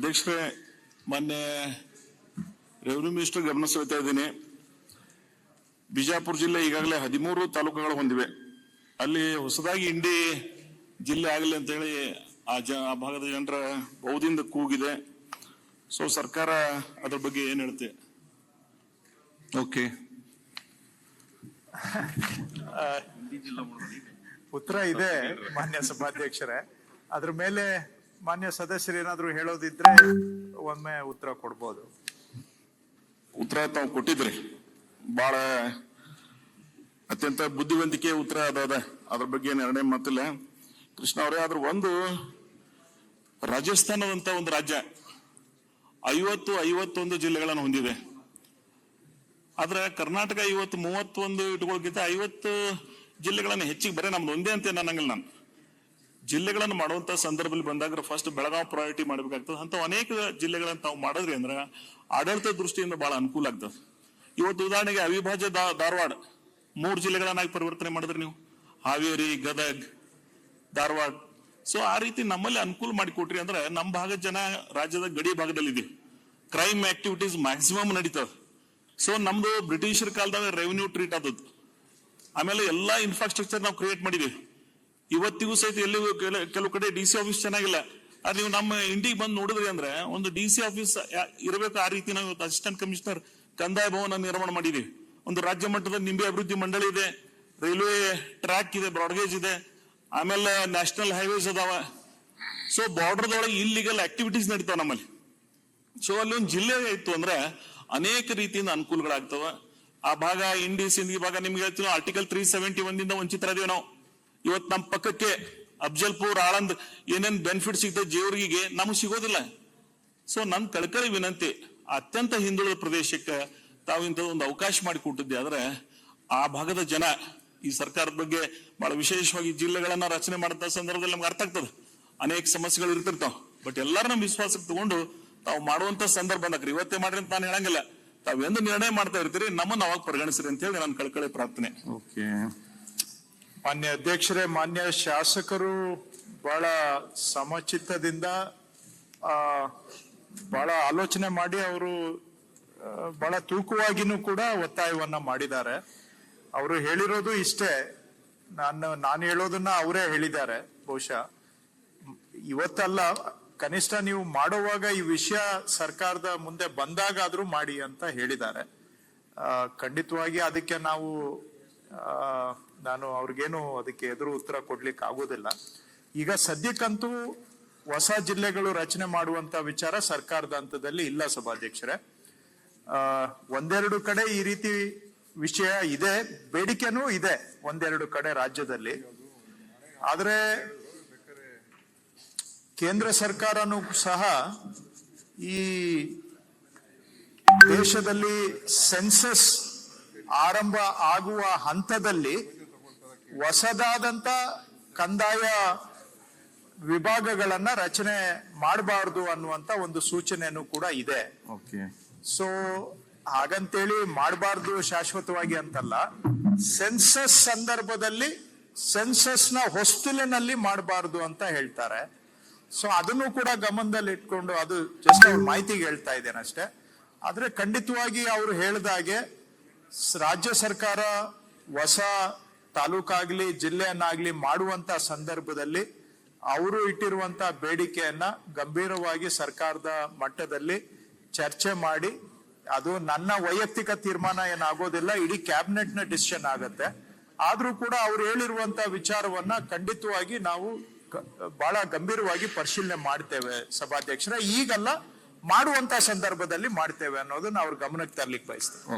ಅಧ್ಯಕ್ಷರೇ ಮೊನ್ನೆ revenue minister ಗಮನ ಸೆಳೆತಾ ಇದ್ದೀನಿ. ಬಿಜಾಪುರ ಜಿಲ್ಲೆ ಈಗಾಗಲೇ ಹದಿಮೂರು ತಾಲೂಕುಗಳು ಹೊಂದಿವೆ. ಅಲ್ಲಿ ಹೊಸದಾಗಿ ಇಂಡಿ ಜಿಲ್ಲೆ ಆಗಲಿ ಅಂತೇಳಿ ಆ ಜ ಆ ಭಾಗದ ಜನರ ಬಹುದಿಂದ ಕೂಗಿದೆ. ಸೊ ಸರ್ಕಾರ ಅದ್ರ ಬಗ್ಗೆ ಏನ್ ಹೇಳುತ್ತೆ? ಓಕೆ ಉತ್ತರ ಇದೆ ಮಾನ್ಯ ಸಭಾಧ್ಯಕ್ಷರೇ. ಅದ್ರ ಮೇಲೆ ಮಾನ್ಯ ಸದಸ್ಯರು ಏನಾದ್ರು ಹೇಳೋದಿದ್ರೆ ಒಮ್ಮೆ ಉತ್ತರ ಕೊಡ್ಬೋದು. ಉತ್ತರ ತಾವು ಕೊಟ್ಟಿದ್ರಿ. ಬಹಳ ಅತ್ಯಂತ ಬುದ್ಧಿವಂತಿಕೆ ಉತ್ತರ ಅದ ಅದ್ರ ಬಗ್ಗೆ ನಿರ್ಣಯ ಮಾತಿಲ್ಲ. ಕೃಷ್ಣ ಅವರೇ, ಆದ್ರ ಒಂದು ರಾಜಸ್ಥಾನದಂತ ಒಂದು ರಾಜ್ಯ ಐವತ್ತು ಐವತ್ತೊಂದು ಜಿಲ್ಲೆಗಳನ್ನು ಹೊಂದಿದೆ. ಆದ್ರೆ ಕರ್ನಾಟಕ ಇವತ್ತು ಮೂವತ್ತೊಂದು ಇಟ್ಕೊಳ್ಕಿಂತ ಐವತ್ತು ಜಿಲ್ಲೆಗಳನ್ನು ಹೆಚ್ಚಿಗೆ ಬರೀ ನಮ್ದು ಒಂದೇ ಅಂತ ಅನ್ನಂಗಿಲ್ಲ ನಾನು. ಜಿಲ್ಲೆಗಳನ್ನು ಮಾಡುವಂತ ಸಂದರ್ಭದಲ್ಲಿ ಬಂದಾಗ ಫಸ್ಟ್ ಬೆಳಗಾವಿ ಪ್ರಯಾರಿಟಿ ಮಾಡಬೇಕಾಗ್ತದೆ. ಅಂತ ಅನೇಕ ಜಿಲ್ಲೆಗಳನ್ನು ತಾವು ಮಾಡಿದ್ರಿ ಅಂದ್ರೆ ಆಡಳಿತ ದೃಷ್ಟಿಯಿಂದ ಬಹಳ ಅನುಕೂಲ ಆಗ್ತದೆ. ಇವತ್ತು ಉದಾಹರಣೆಗೆ ಅವಿಭಾಜ್ಯ ಧಾರವಾಡ, ಮೂರು ಜಿಲ್ಲೆಗಳನ್ನಾಗಿ ಪರಿವರ್ತನೆ ಮಾಡಿದ್ರಿ ನೀವು. ಹಾವೇರಿ, ಗದಗ್, ಧಾರವಾಡ. ಸೊ ಆ ರೀತಿ ನಮ್ಮಲ್ಲಿ ಅನುಕೂಲ ಮಾಡಿಕೊಟ್ರಿ ಅಂದ್ರೆ ನಮ್ಮ ಭಾಗದ ಜನ ರಾಜ್ಯದ ಗಡಿ ಭಾಗದಲ್ಲಿ ಇದೆ ಕ್ರೈಮ್ ಆಕ್ಟಿವಿಟೀಸ್ ಮ್ಯಾಕ್ಸಿಮಮ್ ನಡೀತದೆ. ಸೊ ನಮ್ದು ಬ್ರಿಟಿಷರ ಕಾಲದಾಗ ರೆವಿನ್ಯೂ ಟ್ರೀಟ್ ಆದದ್ದು. ಆಮೇಲೆ ಎಲ್ಲಾ ಇನ್ಫ್ರಾಸ್ಟ್ರಕ್ಚರ್ ನಾವು ಕ್ರಿಯೇಟ್ ಮಾಡಿದೀವಿ. ಇವತ್ತಿಗೂ ಸಹಿತ ಎಲ್ಲಿ ಕೆಲವು ಕಡೆ ಡಿ ಸಿ ಆಫೀಸ್ ಚೆನ್ನಾಗಿಲ್ಲ. ಆದ್ರೆ ನೀವು ನಮ್ಮ ಇಂಡಿಗೆ ಬಂದು ನೋಡಿದ್ರಿ ಅಂದ್ರೆ ಒಂದು ಡಿ ಸಿ ಆಫೀಸ್ ಇರಬೇಕು ಆ ರೀತಿ ನಾವು ಇವತ್ತು ಅಸಿಸ್ಟೆಂಟ್ ಕಮಿಷನರ್ ಕಂದಾಯ ಭವನ ನಿರ್ಮಾಣ ಮಾಡಿದೀವಿ. ಒಂದು ರಾಜ್ಯ ಮಟ್ಟದ ನಿಂಬೆ ಅಭಿವೃದ್ಧಿ ಮಂಡಳಿ ಇದೆ, ರೈಲ್ವೆ ಟ್ರ್ಯಾಕ್ ಇದೆ, ಬ್ರಾಡ್ಗೇಜ್ ಇದೆ, ಆಮೇಲೆ ನ್ಯಾಷನಲ್ ಹೈವೇಸ್ ಅದಾವ. ಸೊ ಬಾರ್ಡರ್ದೊಳಗೆ ಇಲ್ಲಿಗೆಲ್ಲ ಆಕ್ಟಿವಿಟೀಸ್ ನಡೀತಾವ ನಮ್ಮಲ್ಲಿ. ಸೊ ಅಲ್ಲಿ ಒಂದು ಜಿಲ್ಲೆ ಇತ್ತು ಅಂದ್ರೆ ಅನೇಕ ರೀತಿಯಿಂದ ಅನುಕೂಲಗಳಾಗ್ತಾವ. ಆ ಭಾಗ ಇಂಡಿ ಸಿಂಧಿ ಭಾಗ ನಿಮ್ಗೆ ಹೇಳ್ತೀವಿ ಆರ್ಟಿಕಲ್ ತ್ರೀ ಸೆವೆಂಟಿ ಒಂದಿಂದ ವಂಚಿತರಾದೀವಿ ನಾವು. ಇವತ್ತು ನಮ್ಮ ಪಕ್ಕಕ್ಕೆ ಅಫ್ಜಲ್ಪುರ್, ಆಳಂದ್ ಏನೇನ್ ಬೆನಿಫಿಟ್ ಸಿಗ್ತದೆ ಜೇವರಿಗೆ ನಮಗೆ ಸಿಗೋದಿಲ್ಲ. ಸೊ ನನ್ ಕಳಕಳಿ ವಿನಂತಿ, ಅತ್ಯಂತ ಹಿಂದುಳಿದ ಪ್ರದೇಶಕ್ಕೆ ತಾವು ಇಂಥದ್ದು ಒಂದು ಅವಕಾಶ ಮಾಡಿಕೊಟ್ಟಿದ್ದೆ ಆದ್ರೆ ಆ ಭಾಗದ ಜನ ಈ ಸರ್ಕಾರದ ಬಗ್ಗೆ ಬಹಳ ವಿಶೇಷವಾಗಿ ಜಿಲ್ಲೆಗಳನ್ನ ರಚನೆ ಮಾಡಿದ ಸಂದರ್ಭದಲ್ಲಿ ನಮ್ಗೆ ಅರ್ಥ ಆಗ್ತದೆ. ಅನೇಕ ಸಮಸ್ಯೆಗಳು ಇರ್ತಿರ್ತಾವ. ಬಟ್ ಎಲ್ಲರನ್ನ ವಿಶ್ವಾಸಕ್ಕೆ ತಗೊಂಡು ತಾವು ಮಾಡುವಂತ ಸಂದರ್ಭ ಬಂದಾಕ್ರಿ ಇವತ್ತೇ ಮಾಡ್ರಿ ಅಂತ ನಾನು ಹೇಳಂಗಿಲ್ಲ. ತಾವೆಂದು ನಿರ್ಣಯ ಮಾಡ್ತಾ ಇರ್ತೀರಿ, ನಮ್ಮನ್ನ ಅವಾಗ ಪರಿಗಣಿಸ್ರಿ ಅಂತ ಹೇಳಿ ನಾನು ಕಳ್ಕಳಿ ಪ್ರಾರ್ಥನೆ. ಓಕೆ ಮಾನ್ಯ ಅಧ್ಯಕ್ಷರೇ, ಮಾನ್ಯ ಶಾಸಕರು ಬಹಳ ಸಮಚಿತ್ತದಿಂದ ಬಹಳ ಆಲೋಚನೆ ಮಾಡಿ ಅವರು ಬಹಳ ತೂಕವಾಗಿನೂ ಕೂಡ ಒತ್ತಾಯವನ್ನ ಮಾಡಿದ್ದಾರೆ. ಅವರು ಹೇಳಿರೋದು ಇಷ್ಟೇ. ನಾನು ನಾನು ಹೇಳೋದನ್ನ ಅವರೇ ಹೇಳಿದ್ದಾರೆ. ಬಹುಶಃ, ಇವತ್ತಲ್ಲ, ಕನಿಷ್ಠ ನೀವು ಮಾಡುವಾಗ ಈ ವಿಷಯ ಸರ್ಕಾರದ ಮುಂದೆ ಬಂದಾಗಾದ್ರೂ ಮಾಡಿ ಅಂತ ಹೇಳಿದ್ದಾರೆ. ಖಂಡಿತವಾಗಿ ಅದಕ್ಕೆ ನಾವು ನಾನು ಅವ್ರಿಗೇನು ಅದಕ್ಕೆ ಎದುರು ಉತ್ತರ ಕೊಡ್ಲಿಕ್ಕೆ ಆಗೋದಿಲ್ಲ. ಈಗ ಸದ್ಯಕ್ಕಂತೂ ಹೊಸ ಜಿಲ್ಲೆಗಳು ರಚನೆ ಮಾಡುವಂತ ವಿಚಾರ ಸರ್ಕಾರದ ಹಂತದಲ್ಲಿ ಇಲ್ಲ ಸಭಾಧ್ಯಕ್ಷರೇ. ಒಂದೆರಡು ಕಡೆ ಈ ರೀತಿ ವಿಷಯ ಇದೆ, ಬೇಡಿಕೆನೂ ಇದೆ ಒಂದೆರಡು ಕಡೆ ರಾಜ್ಯದಲ್ಲಿ. ಆದರೆ ಕೇಂದ್ರ ಸರ್ಕಾರನೂ ಸಹ ಈ ದೇಶದಲ್ಲಿ ಸೆನ್ಸಸ್ ಆರಂಭ ಆಗುವ ಹಂತದಲ್ಲಿ ಹೊಸದಾದಂತ ಕಂದಾಯ ವಿಭಾಗಗಳನ್ನ ರಚನೆ ಮಾಡಬಾರದು ಅನ್ನುವಂತ ಒಂದು ಸೂಚನೆಯನ್ನು ಕೂಡ ಇದೆ. ಓಕೆ. ಸೊ ಹಾಗಂತೇಳಿ ಮಾಡಬಾರ್ದು ಶಾಶ್ವತವಾಗಿ ಅಂತಲ್ಲ ಸೆನ್ಸಸ್ ಸಂದರ್ಭದಲ್ಲಿ ಸೆನ್ಸಸ್ನ ಹೊಸ್ತಿಲಿನಲ್ಲಿ ಮಾಡಬಾರ್ದು ಅಂತ ಹೇಳ್ತಾರೆ. ಸೊ ಅದನ್ನು ಕೂಡ ಗಮನದಲ್ಲಿ ಇಟ್ಕೊಂಡು ಅದು ಜಸ್ಟ್ ಅವ್ರ ಮಾಹಿತಿಗೆ ಹೇಳ್ತಾ ಇದ್ದೇನೆ ಅಷ್ಟೇ ಆದ್ರೆ ಖಂಡಿತವಾಗಿ ಅವರು ಹೇಳಿದಾಗೆ ರಾಜ್ಯ ಸರ್ಕಾರ ಹೊಸ ತಾಲೂಕಾಗ್ಲಿ, ಜಿಲ್ಲೆಯನ್ನಾಗ್ಲಿ ಮಾಡುವಂತ ಸಂದರ್ಭದಲ್ಲಿ ಅವರು ಇಟ್ಟಿರುವಂತ ಬೇಡಿಕೆಯನ್ನ ಗಂಭೀರವಾಗಿ ಸರ್ಕಾರದ ಮಟ್ಟದಲ್ಲಿ ಚರ್ಚೆ ಮಾಡಿ, ಅದು ನನ್ನ ವೈಯಕ್ತಿಕ ತೀರ್ಮಾನ ಏನಾಗೋದಿಲ್ಲ, ಇಡೀ ಕ್ಯಾಬಿನೆಟ್ನ ಡಿಸಿಷನ್ ಆಗತ್ತೆ. ಆದ್ರೂ ಕೂಡ ಅವ್ರು ಹೇಳಿರುವಂತ ವಿಚಾರವನ್ನ ಖಂಡಿತವಾಗಿ ನಾವು ಬಹಳ ಗಂಭೀರವಾಗಿ ಪರಿಶೀಲನೆ ಮಾಡ್ತೇವೆ ಸಭಾಧ್ಯಕ್ಷರ. ಈಗಲ್ಲ, ಮಾಡುವಂತ ಸಂದರ್ಭದಲ್ಲಿ ಮಾಡ್ತೇವೆ ಅನ್ನೋದನ್ನ ಅವ್ರ ಗಮನಕ್ಕೆ ತರ್ಲಿಕ್ಕೆ ಬಯಸ್ತೇವೆ